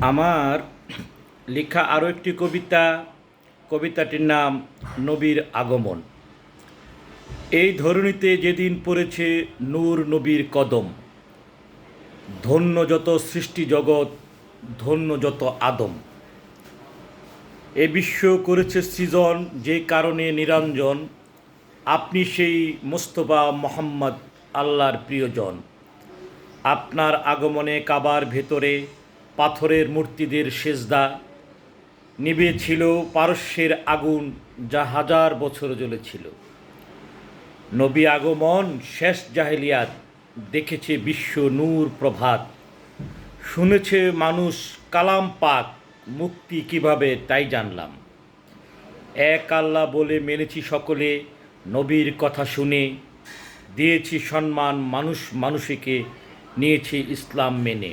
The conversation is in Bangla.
আমার লেখা আরও একটি কবিতা, কবিতাটির নাম নবীর আগমন। এই ধরনীতে যেদিন পড়েছে নূর নবীর কদম, ধন্য যত সৃষ্টি জগৎ, ধন্য যত আদম। এ বিশ্ব করেছে সৃজন যে কারণে নিরঞ্জন, আপনি সেই মোস্তফা মোহাম্মদ আল্লাহর প্রিয়জন। আপনার আগমনে কাবার ভেতরে পাথরের মূর্তিদের সেজদা। নিবেছিল পারস্যের আগুন যা হাজার বছর জ্বলেছিল। নবী আগমন, শেষ জাহেলিয়াত, দেখেছে বিশ্ব নূর প্রভাত। শুনেছে মানুষ কালাম পাক, মুক্তি কীভাবে তাই জানলাম। এক আল্লাহ বলে মেনেছি সকলে, নবীর কথা শুনে। দিয়েছি সম্মান, মানুষ মানুষকে, নিয়েছি ইসলাম মেনে।